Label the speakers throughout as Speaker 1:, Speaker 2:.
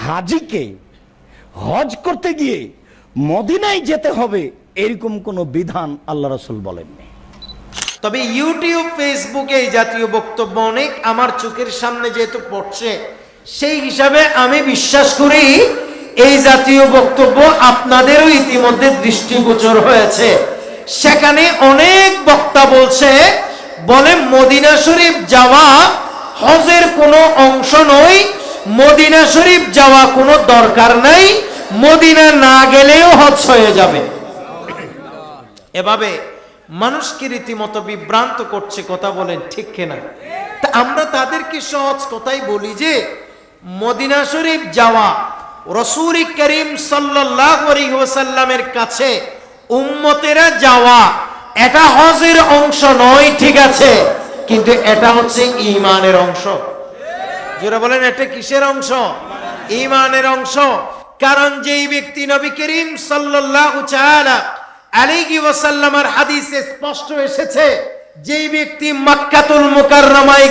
Speaker 1: হাজিকে হজ করতে গিয়ে মদিনায় যেতে হবে, এরকম কোনো বিধান আল্লাহ রসুল বলেননি।
Speaker 2: তবে ইউটিউব, ফেসবুকে এই জাতীয় বক্তব্য অনেক, আমার চোখের সামনে যেহেতু পড়ছে, সেই হিসাবে আমি বিশ্বাস করি এই জাতীয় বক্তব্য আপনাদেরও ইতিমধ্যে দৃষ্টিগোচর হয়েছে। সেখানে অনেক বক্তা বলছে, বলে মদিনা শরীফ যাওয়া হজের কোনো অংশ নয় মদিনা শরীফ যাওয়া কোনো দরকার নাই, মদিনা না গেলেও হজ হয়ে যাবে। এভাবে মানুষকে রীতিমতো বিভ্রান্ত করছে কথা বলেন ঠিক কিনা? তা আমরা তাদেরকে সহজ কথাই বলি যে, মদিনা শরীফ যাওয়া রসুল করিম সাল্লামের কাছে উম্মতেরা যাওয়া, এটা হজের অংশ নয়, ঠিক আছে, কিন্তু এটা হচ্ছে ইমানের অংশ। যারা বলেন, এটা কিসের অংশ? ইমানের অংশ। কারণ যেই ব্যক্তি নবী করিম সাল্লাল্লাহু হাদিসে স্পষ্ট এসেছে, যেই ব্যক্তি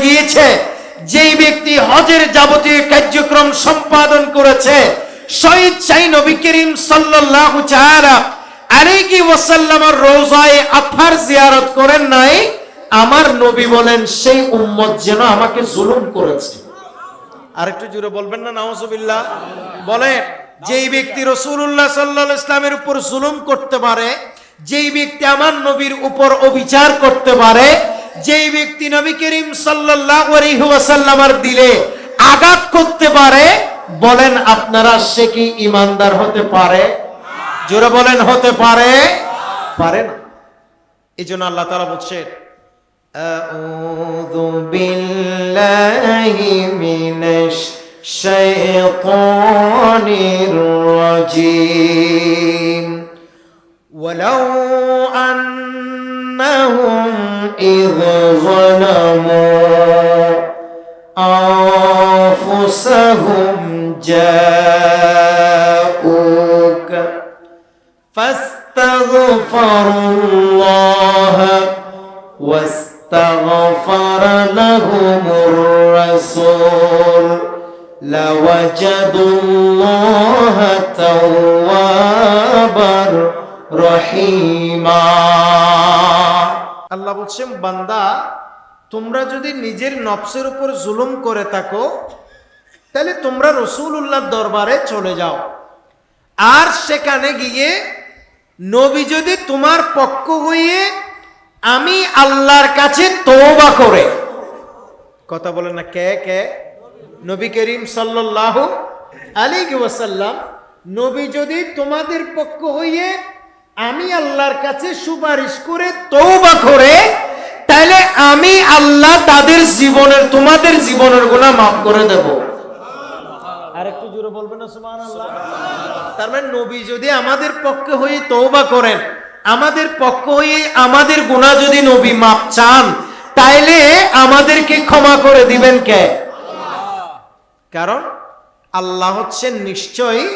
Speaker 2: গিয়েছে, যেই ব্যক্তি হজের যাবতীয় কার্যক্রম সম্পাদন করেছে, শহীদ চাই নবী করিম সাল্লাল্লাহু তাআলা আলাইহি ওয়াসাল্লামের রওজায়ে আতহার জিয়ারত করেন নাই, আমার নবী বলেন, সেই উম্মত যেন আমাকে জুলুম করেছে। আরেকটু জুড়ে বলবেন না নাউজুবিল্লাহ বলেন যেই ব্যক্তি রসুল্লাহ সাল্লাহ ইসলামের উপর জুলুম করতে পারে যেই ব্যক্তি আমার নবীর উপর অবিচার করতে পারে যেই ব্যক্তি নবী করিম সাল্লাহ দিলে আঘাত করতে পারে বলেন আপনারা সে কি ইমানদার হতে পারে জোরে বলেন হতে পারে পারে না এই জন্য আল্লাহ তারা বলছেন أعوذ بالله من الشيطان الرجيم ولو أنهم إذ ظلموا أنفسهم جاءوك فاستغفروا الله واستغفر لهم الرسول. لوجدوا الله توابا رحيما আল্লাহ বলছেন বান্দা তোমরা যদি নিজের নফসের উপর জুলুম করে থাকো তাহলে তোমরা রসুল্লাহর দরবারে চলে যাও আর সেখানে গিয়ে নবী যদি তোমার পক্ষ হয়ে আমি আল্লাহর কাছে তোবা করে কথা বলে না কে কে নবী করিম সাল্লাহ আলী ওয়াসাল্লাম নবী যদি তোমাদের পক্ষ হইয়ে আমি আল্লাহর কাছে সুপারিশ করে তৌবা করে তাহলে আমি আল্লাহ তাদের জীবনের তোমাদের জীবনের গুণা মাফ করে দেব। আর একটু জোরে বলবেন না সুমান আল্লাহ তার মানে নবী যদি আমাদের পক্ষে হয়ে তৌবা করেন আমাদের পক্ষ হয়ে আমাদের গুণা যদি নবী মাপ চান তাইলে আমাদেরকে ক্ষমা করে দিবেন কে? কারণ আল্লাহ হচ্ছেন নিশ্চয়ই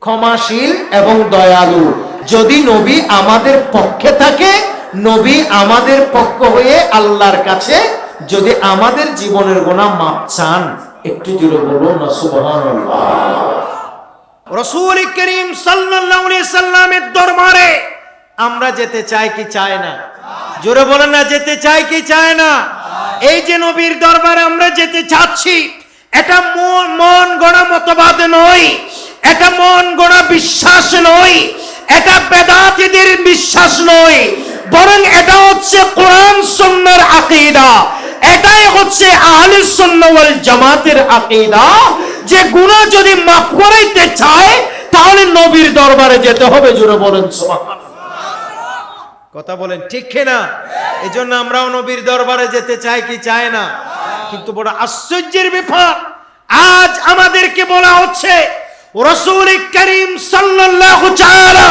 Speaker 2: ক্ষমাশীল এবং দয়ালু। যদি নবী আমাদের পক্ষে থাকে নবী আমাদের পক্ষ হয়ে আল্লাহর কাছে যদি আমাদের জীবনের গোনা মাপ চান একটু জুড়ে বলুন রসুল করিম সাল্লাল্লাহু সাল্লামের দরবারে আমরা যেতে চাই কি চাই না? জোরে বলেন না যেতে চাই কি চায় না? এই যে নবীর দরবারে আমরা যেতে চাচ্ছি এটা মন গড়া মতবাদ নয়। এটা মন গড়া বিশ্বাস নয়। এটা বেদাতিদের বিশ্বাস নয়। বরং এটা হচ্ছে কোরআন সুন্নাহর আকীদা। এটাই হচ্ছে আহলে সুন্নাহ ওয়াল জামাতের আকীদা। যে গুনাহ যদি মাফ করাইতে চায়, তাহলে নবীর দরবারে যেতে হবে, জোরে বলেন কথা বলেন, ঠিক না এই জন্য আমরাও নবীর দরবারে যেতে চাই কি চায় না? কিন্তু বড় আশ্চর্যের ব্যাপার আজ আমাদেরকে বলা হচ্ছে, রসুল করিম তাআলা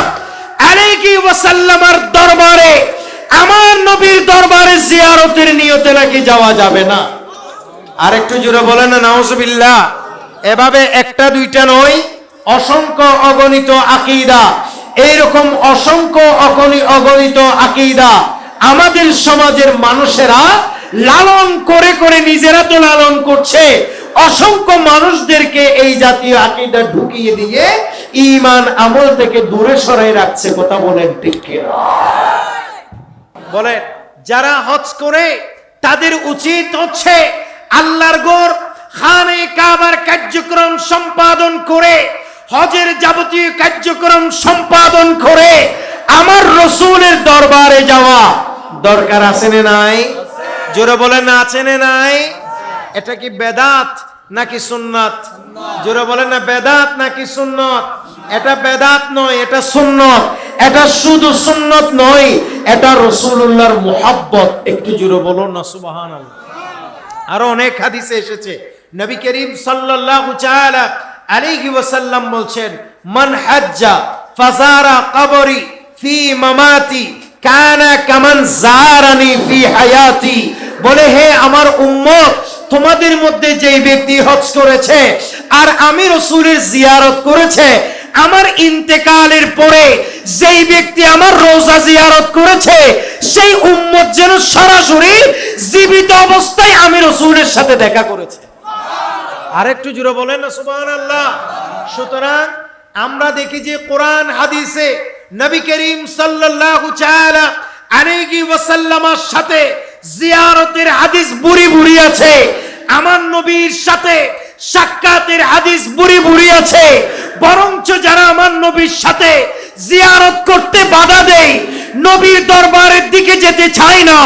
Speaker 2: আলাইহি ওয়াসাল্লামের দরবারে, আমার নবীর দরবারে জিয়ারতের নিয়তে নাকি যাওয়া যাবে না। আর একটু জোরে বলেন না নাউজুবিল্লাহ। এভাবে একটা, দুইটা নয়, অসংখ্য অগণিত আকীদা। এইরকম অসংখ্য অগণি অগণিত আকীদা আমাদের সমাজের মানুষেরা লালন করে করে নিজেরা তো লালন করছে অসংখ্য মানুষদেরকে এই জাতীয় আকিদা ঢুকিয়ে দিয়ে ইমান আমল থেকে দূরে সরাই রাখছে কথা বলেন ঠিক বলে যারা হজ করে তাদের উচিত হচ্ছে আল্লাহর গোর খানে কাবার কার্যক্রম সম্পাদন করে হজের যাবতীয় কার্যক্রম সম্পাদন করে আমার রসুলের দরবারে যাওয়া দরকার আছে না নাই? জোরে বলেন না আছে না নাই? এটা কি বেদাত নাকি সুন্নাত? জোরে বলে না, বেদাত নাকি সুন্নত? এটা বেদাত নয়, এটা সুন্নত। এটা শুধু সুন্নত নয়, এটা রসুল্লাহর মুহাব্বত। একটু জোরে বলুন না সুবাহান আরও অনেক হাদিসে এসেছে। নবী করিম সাল্লাল্লাহু তাআলা আলাইহি ওয়াসাল্লাম বলছেন, মান হাজ্জা ফাজারা কবরি ফি মামাতি, কানা কামান জারানি ফি হায়াতি। বলে, হে আমার উম্মত তোমাদের মধ্যে যেই ব্যক্তি হজ করেছে আর আমি রসুলের জিয়ারত করেছে, আমার ইন্তেকালের পরে যেই ব্যক্তি আমার রোজা জিয়ারত করেছে, সেই উম্মত যেন সরাসরি জীবিত অবস্থায় আমি রসুলের সাথে দেখা করেছে। আরেকটু জুড়ে বলেন না সুবহান আল্লাহ সুতরাং আমরা দেখি যে কোরআন, হাদিসে নবী করিম ওয়াসাল্লামের সাথে জিয়ারতের হাদিস বুড়ি বুড়ি আছে। আমার নবীর সাথে সাক্ষাতের হাদিস বুড়ি বুড়ি আছে। বরঞ্চ যারা আমার নবীর সাথে জিয়ারত করতে বাধা নবীর দরবারের দিকে যেতে চায় না,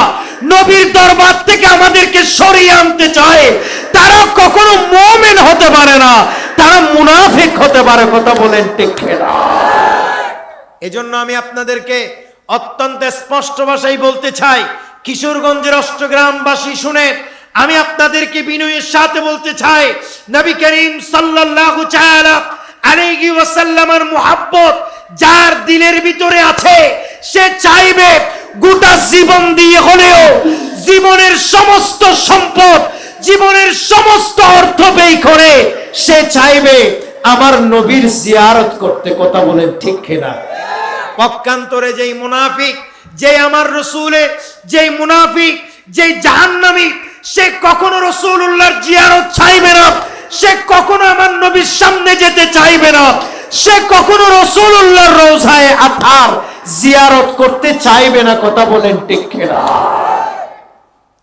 Speaker 2: নবীর দরবার থেকে আমাদেরকে সরিয়ে আনতে চায়, তারা কখনো মোমেন হতে পারে না, তারা মুনাফিক হতে পারে, কথা বলেন এজন্য আমি আপনাদেরকে অত্যন্ত স্পষ্ট ভাষায় বলতে চাই কিশোরগঞ্জের অষ্টগ্রামবাসী শুনে, আমি আপনাদেরকে বিনয়ের সাথে বলতে চাই, নবী করিম সাল্লাল্লাহু তাআলা আলাইহি ওয়াসাল্লামের যার দিলের ভিতরে আছে, সে চাইবে গোটা জীবন দিয়ে হলেও জীবনের সমস্ত সম্পদ, জীবনের সমস্ত অর্থ ব্যয় করে, সে চাইবে আমার নবীর জিয়ারত করতে, কথা বলেন ঠিক কিনা? পক্ষান্তরে যেই মুনাফিক যে আমার রসুলে, যেই মুনাফিক, যেই জাহান্নামী, সে কখনো রসুল্লাহর জিয়ারত চাইবে না। সে কখনো আমার নবীর সামনে যেতে চাইবে না। সে কখনো রসুল্লাহর রোজায় আথার জিয়ারত করতে চাইবে না, কথা বলেন ঠিক